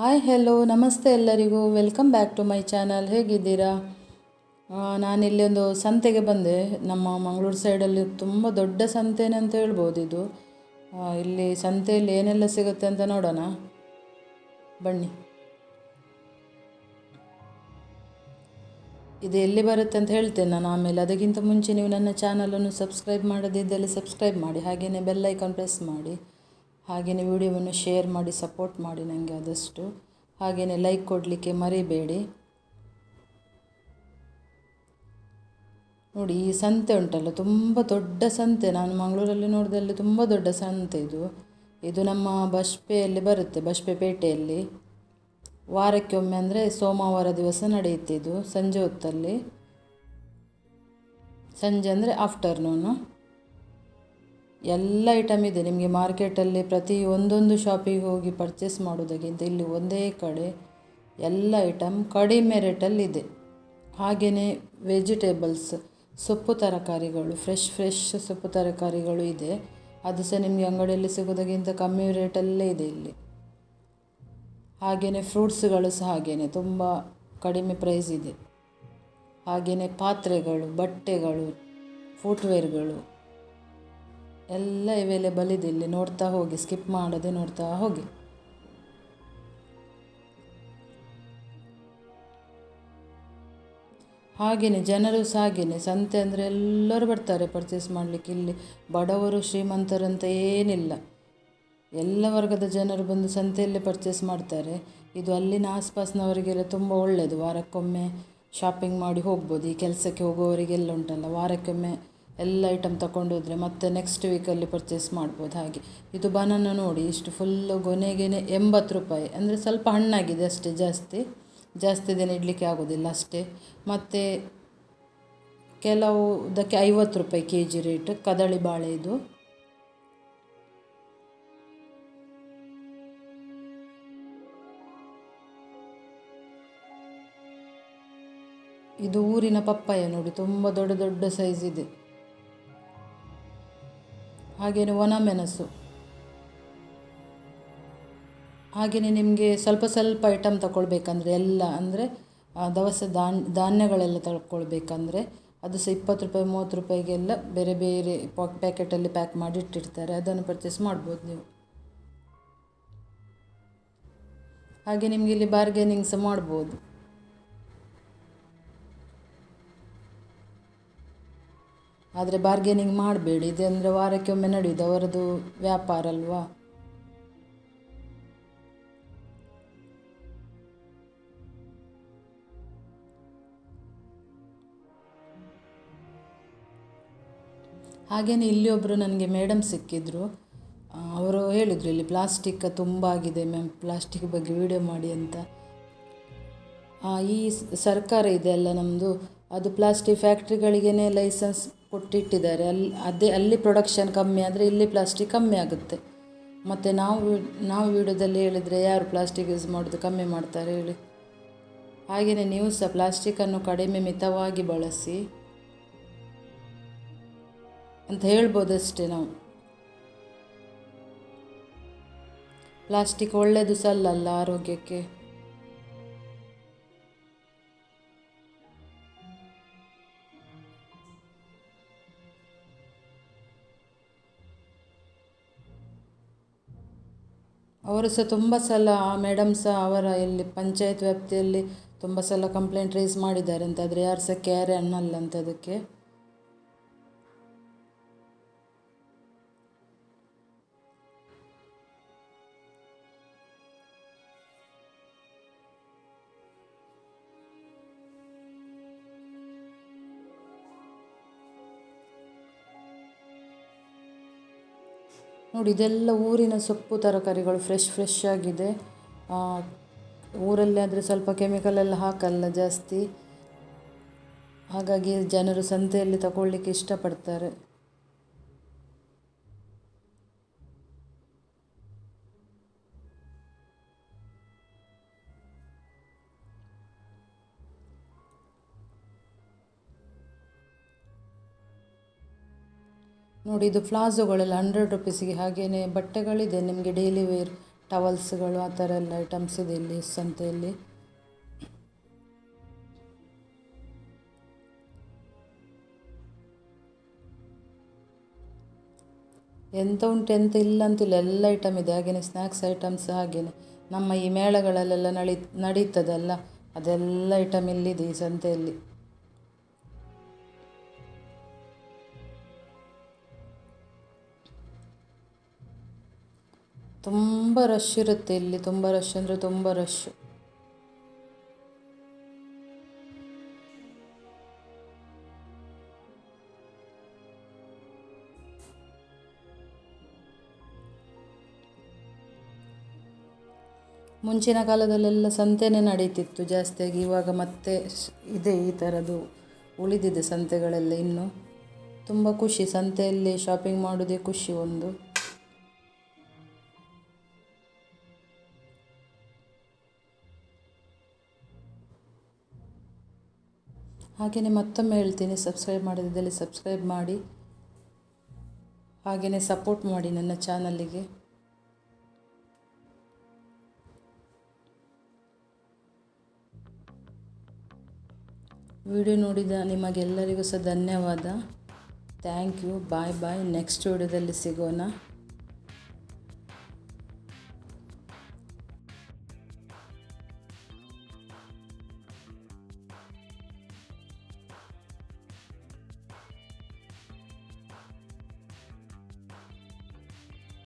Hi hello ನಮಸ್ತೆ ಎಲ್ಲರಿಗೂ. Welcome back to my channel ಹೇಗಿದ್ದೀರಾ? ನಾನಿಲ್ಲಿ ಒಂದು ಸಂತೆಗೆ ಬಂದೆ. ನಮ್ಮ ಮಂಗಳೂರು ಸೈಡಲ್ಲಿ ತುಂಬ ದೊಡ್ಡ ಸಂತೆನೆ ಅಂತ ಹೇಳ್ಬೋದು ಇದು. ಇಲ್ಲಿ ಸಂತೆಯಲ್ಲಿ ಏನೆಲ್ಲ ಸಿಗುತ್ತೆ ಅಂತ ನೋಡೋಣ. ಬನ್ನಿ. ಇದು ಎಲ್ಲಿ ಬರುತ್ತೆ ಅಂತ ಹೇಳ್ತೇನೆ ನಾನು. ಆಮೇಲೆ ಅದಕ್ಕಿಂತ ಮುಂಚೆ ನೀವು ನನ್ನ ಚಾನಲನ್ನು ಸಬ್ಸ್ಕ್ರೈಬ್ ಮಾಡೋದಿದ್ದಲ್ಲಿ ಸಬ್ಸ್ಕ್ರೈಬ್ ಮಾಡಿ. ಹಾಗೆಯೇ ಬೆಲ್ ಐಕಾನ್ ಪ್ರೆಸ್ ಮಾಡಿ. ಹಾಗೆಯೇ ವಿಡಿಯೋವನ್ನು ಶೇರ್ ಮಾಡಿ, ಸಪೋರ್ಟ್ ಮಾಡಿ ನನಗೆ ಆದಷ್ಟು. ಹಾಗೆಯೇ ಲೈಕ್ ಕೊಡಲಿಕ್ಕೆ ಮರಿಬೇಡಿ. ನೋಡಿ, ಈ ಸಂತೆ ಉಂಟಲ್ಲ, ತುಂಬ ದೊಡ್ಡ ಸಂತೆ. ನಾನು ಮಂಗಳೂರಲ್ಲಿ ನೋಡಿದಲ್ಲಿ ತುಂಬ ದೊಡ್ಡ ಸಂತೆ ಇದು. ಇದು ನಮ್ಮ ಬಸ್ಪೆಯಲ್ಲಿ ಬರುತ್ತೆ ಬಸ್ಪೆ ಪೇಟೆಯಲ್ಲಿ ವಾರಕ್ಕೆ ಒಮ್ಮೆ ಅಂದರೆ ಸೋಮವಾರ ದಿವಸ ನಡೆಯುತ್ತೆ ಇದು, ಸಂಜೆ ಹೊತ್ತಲ್ಲಿ. ಸಂಜೆ ಅಂದರೆ ಆಫ್ಟರ್ನೂನು ಎಲ್ಲ ಐಟಮ್ ಇದೆ. ನಿಮಗೆ ಮಾರ್ಕೆಟಲ್ಲಿ ಪ್ರತಿ ಒಂದೊಂದು ಶಾಪಿಗೆ ಹೋಗಿ ಪರ್ಚೇಸ್ ಮಾಡೋದಕ್ಕಿಂತ ಇಲ್ಲಿ ಒಂದೇ ಕಡೆ ಎಲ್ಲ ಐಟಮ್ ಕಡಿಮೆ ರೇಟಲ್ಲಿದೆ ಹಾಗೆಯೇ ವೆಜಿಟೇಬಲ್ಸ್ ಸೊಪ್ಪು ತರಕಾರಿಗಳು ಫ್ರೆಶ್ ಫ್ರೆಶ್ ಸೊಪ್ಪು ತರಕಾರಿಗಳು ಇದೆ. ಅದು ಸಹ ನಿಮಗೆ ಅಂಗಡಿಯಲ್ಲಿ ಸಿಗೋದಕ್ಕಿಂತ ಕಮ್ಮಿ ರೇಟಲ್ಲೇ ಇದೆ ಇಲ್ಲಿ. ಹಾಗೆಯೇ ಫ್ರೂಟ್ಸ್ಗಳು ಸಹ ಹಾಗೆಯೇ ತುಂಬ ಕಡಿಮೆ ಪ್ರೈಸ್ ಇದೆ. ಹಾಗೆಯೇ ಪಾತ್ರೆಗಳು, ಬಟ್ಟೆಗಳು ಫುಟ್ವೇರ್ಗಳು ಎಲ್ಲ ಅವೈಲೇಬಲ್ ಇದೆ. ಇಲ್ಲಿ ನೋಡ್ತಾ ಹೋಗಿ ಸ್ಕಿಪ್ ಮಾಡದೆ ನೋಡ್ತಾ ಹೋಗಿ. ಹಾಗೆಯೇ ಜನರು ಸಹ ಹಾಗೆಯೇ ಸಂತೆ ಅಂದರೆ ಎಲ್ಲರೂ ಬರ್ತಾರೆ ಪರ್ಚೇಸ್ ಮಾಡಲಿಕ್ಕೆ. ಇಲ್ಲಿ ಬಡವರು ಶ್ರೀಮಂತರಂತ ಏನಿಲ್ಲ. ಎಲ್ಲ ವರ್ಗದ ಜನರು ಬಂದು ಸಂತೆಯಲ್ಲೇ ಪರ್ಚೇಸ್ ಮಾಡ್ತಾರೆ. ಇದು ಅಲ್ಲಿನ ಆಸ್ಪಾಸ್ನವರಿಗೆಲ್ಲ ತುಂಬ ಒಳ್ಳೆಯದು ವಾರಕ್ಕೊಮ್ಮೆ ಶಾಪಿಂಗ್ ಮಾಡಿ ಹೋಗ್ಬೋದು. ಈ ಕೆಲಸಕ್ಕೆ ಹೋಗುವವರಿಗೆಲ್ಲ ಉಂಟಲ್ಲ, ವಾರಕ್ಕೊಮ್ಮೆ ಎಲ್ಲ ಐಟಮ್ ತಗೊಂಡಿದ್ರೆ ಮತ್ತೆ ನೆಕ್ಸ್ಟ್ ವೀಕಲ್ಲಿ ಪರ್ಚೇಸ್ ಮಾಡ್ಬೋದು ಹಾಗೆ. ಇದು ಬನಾನ ನೋಡಿ, ಇಷ್ಟು ಫುಲ್ಲು ಗೊನೆಗೆನೆ ಎಂಬತ್ತು ರೂಪಾಯಿ. ಅಂದರೆ ಸ್ವಲ್ಪ ಹಣ್ಣಾಗಿದೆ ಅಷ್ಟೇ, ಜಾಸ್ತಿ. ಜಾಸ್ತಿ ದಿನ ಇಡಲಿಕ್ಕೆ ಆಗೋದಿಲ್ಲ ಅಷ್ಟೇ. ಮತ್ತು ಕೆಲವುದಕ್ಕೆ ಐವತ್ತು ರೂಪಾಯಿ ಕೆ ಜಿ ರೇಟ್ ಕದಳಿ ಬಾಳೆ ಇದು. ಇದು ಊರಿನ ಪಪ್ಪಾಯ ನೋಡಿ, ತುಂಬ ದೊಡ್ಡ ದೊಡ್ಡ ಸೈಜ್ ಇದೆ. ಹಾಗೆಯೇ ಒಣಮೆಣಸು ಹಾಗೆಯೇ ನಿಮಗೆ ಸ್ವಲ್ಪ ಸ್ವಲ್ಪ ಐಟಮ್ ತಗೊಳ್ಬೇಕಂದ್ರೆ ಎಲ್ಲ, ಅಂದರೆ ದವಸ ಧಾನ್ಯ ಧಾನ್ಯಗಳೆಲ್ಲ ತಗೊಳ್ಬೇಕಂದ್ರೆ ಅದು ಸಹ ಇಪ್ಪತ್ತು ರೂಪಾಯಿ, ಮೂವತ್ತು ರೂಪಾಯಿಗೆಲ್ಲ ಬೇರೆ ಬೇರೆ ಪಾಕ್ ಪ್ಯಾಕೆಟಲ್ಲಿ ಪ್ಯಾಕ್ ಮಾಡಿ ಇಟ್ಟಿರ್ತಾರೆ ಅದನ್ನು ಪರ್ಚೇಸ್ ಮಾಡ್ಬೋದು ನೀವು. ಹಾಗೆ ನಿಮಗೆ ಇಲ್ಲಿ ಬಾರ್ಗೇನಿಂಗ್ ಸಹ ಮಾಡ್ಬೋದು. ಆದರೆ ಬಾರ್ಗೇನಿಂಗ್ ಮಾಡಬೇಡಿ. ಇದು ಅಂದರೆ ವಾರಕ್ಕೆ ಒಮ್ಮೆ ನಡೆಯುವುದು ಅವರದು ವ್ಯಾಪಾರ ಅಲ್ವಾ? ಹಾಗೆಯೇ ಇಲ್ಲಿ ಒಬ್ಬರು ನನಗೆ ಮೇಡಮ್ ಸಿಕ್ಕಿದ್ರು. ಅವರು ಹೇಳಿದರು ಇಲ್ಲಿ ಪ್ಲಾಸ್ಟಿಕ್ ತುಂಬ ಆಗಿದೆ ಮ್ಯಾಮ್ ಪ್ಲಾಸ್ಟಿಕ್ ಬಗ್ಗೆ ವಿಡಿಯೋ ಮಾಡಿ ಅಂತ. ಈ ಸರ್ಕಾರ ಇದೆ ಅಲ್ಲ ನಮ್ಮದು ಅದು ಪ್ಲಾಸ್ಟಿಕ್ ಫ್ಯಾಕ್ಟ್ರಿಗಳಿಗೇ ಲೈಸೆನ್ಸ್ ಕೊಟ್ಟಿಟ್ಟಿದ್ದಾರೆ. ಅಲ್ಲಿ, ಅದೇ, ಅಲ್ಲಿ ಪ್ರೊಡಕ್ಷನ್ ಕಮ್ಮಿ ಆದರೆ ಇಲ್ಲಿ ಪ್ಲಾಸ್ಟಿಕ್ ಕಮ್ಮಿ ಆಗುತ್ತೆ. ಮತ್ತು ನಾವು ನಾವು ವಿಡಿಯೋದಲ್ಲಿ ಹೇಳಿದರೆ ಯಾರು ಪ್ಲಾಸ್ಟಿಕ್ ಯೂಸ್ ಮಾಡೋದು ಕಮ್ಮಿ ಮಾಡ್ತಾರೆ ಹೇಳಿ. ಹಾಗೆಯೇ ನೀವು ಸಹ ಪ್ಲಾಸ್ಟಿಕ್ಕನ್ನು ಕಡಿಮೆ ಮಿತವಾಗಿ ಬಳಸಿ ಅಂತ ಹೇಳ್ಬೋದಷ್ಟೇ ನಾವು. ಪ್ಲಾಸ್ಟಿಕ್ ಒಳ್ಳೆಯದು ಸಲ್ಲಲ್ಲ ಆರೋಗ್ಯಕ್ಕೆ. ಅವರು ಸಹ ತುಂಬ ಸಲ ಆ ಮೇಡಮ್ ಸಹ ಅವರ ಇಲ್ಲಿ ಪಂಚಾಯತ್ ವ್ಯಾಪ್ತಿಯಲ್ಲಿ ತುಂಬ ಸಲ ಕಂಪ್ಲೇಂಟ್ ರೈಸ್ ಮಾಡಿದ್ದಾರೆ ಅಂತ ಆದರೆ ಯಾರು ಸಹ ಕೇರೇ ಅನ್ನಲ್ಲ ಅಂತ ಅದಕ್ಕೆ. ನೋಡಿ, ಇದೆಲ್ಲ ಊರಿನ ಸೊಪ್ಪು ತರಕಾರಿಗಳು ಫ್ರೆಶ್ ಫ್ರೆಶ್ ಆಗಿದೆ. ಊರಲ್ಲಿ ಆದರೆ ಸ್ವಲ್ಪ ಕೆಮಿಕಲ್ ಎಲ್ಲ ಹಾಕಲ್ಲ ಜಾಸ್ತಿ. ಹಾಗಾಗಿ ಜನರು ಸಂತೆಯಲ್ಲಿ ತಗೊಳ್ಳಿಕ್ಕೆ ಇಷ್ಟಪಡ್ತಾರೆ. ನೋಡಿ, ಇದು ಪ್ಲಾಜೋಗಳೆಲ್ಲ ಹಂಡ್ರೆಡ್ ರುಪೀಸಿಗೆ ಹಾಗೆಯೇ ಬಟ್ಟೆಗಳಿದೆ. ನಿಮಗೆ ಡೈಲಿ ವೇರ್ ಟವಲ್ಸ್ಗಳು ಆ ಥರ ಎಲ್ಲ ಐಟಮ್ಸ್ ಇದೆ ಇಲ್ಲಿ ಸಂತೆಯಲ್ಲಿ ಎಂತ ಉಂಟು, ಎಂತ ಇಲ್ಲ ಅಂತಿಲ್ಲ ಎಲ್ಲ ಐಟಮ್ ಇದೆ. ಹಾಗೆಯೇ ಸ್ನ್ಯಾಕ್ಸ್ ಐಟಮ್ಸ್ ಹಾಗೆಯೇ ನಮ್ಮ ಈ ಮೇಳಗಳಲ್ಲೆಲ್ಲ ನಡಿ ನಡೀತದಲ್ಲ, ಅದೆಲ್ಲ ಐಟಮ್ ಇಲ್ಲಿದೆ ಈ ಸಂತೆಯಲ್ಲಿ ತುಂಬ ರಶ್ ಇರುತ್ತೆ ಇಲ್ಲಿ, ತುಂಬ ರಶ್ ಅಂದರೆ ತುಂಬ ರಶ್ ಮುಂಚಿನ ಕಾಲದಲ್ಲೆಲ್ಲ ಸಂತೆನೇ ನಡೀತಿತ್ತು ಜಾಸ್ತಿಯಾಗಿ, ಇವಾಗ ಮತ್ತೆ ಇದೆ ಈ ಥರದ್ದು ಉಳಿದಿದೆ ಸಂತೆಗಳೆಲ್ಲ ಇನ್ನು. ತುಂಬ ಖುಷಿ, ಸಂತೆಯಲ್ಲಿ ಶಾಪಿಂಗ್ ಮಾಡೋದೇ ಖುಷಿ ಒಂದು. ಹಾಗೆಯೇ ಮತ್ತೊಮ್ಮೆ ಹೇಳ್ತೀನಿ ಸಬ್ಸ್ಕ್ರೈಬ್ ಮಾಡಿದ್ದಲ್ಲಿ ಸಬ್ಸ್ಕ್ರೈಬ್ ಮಾಡಿ. ಹಾಗೆಯೇ ಸಪೋರ್ಟ್ ಮಾಡಿ ನನ್ನ ಚಾನಲ್ಲಿಗೆ ವಿಡಿಯೋ ನೋಡಿದ ನಿಮಗೆಲ್ಲರಿಗೂ ಸಹ ಧನ್ಯವಾದ. Thank you bye bye next ವಿಡಿಯೋದಲ್ಲಿ ಸಿಗೋಣ.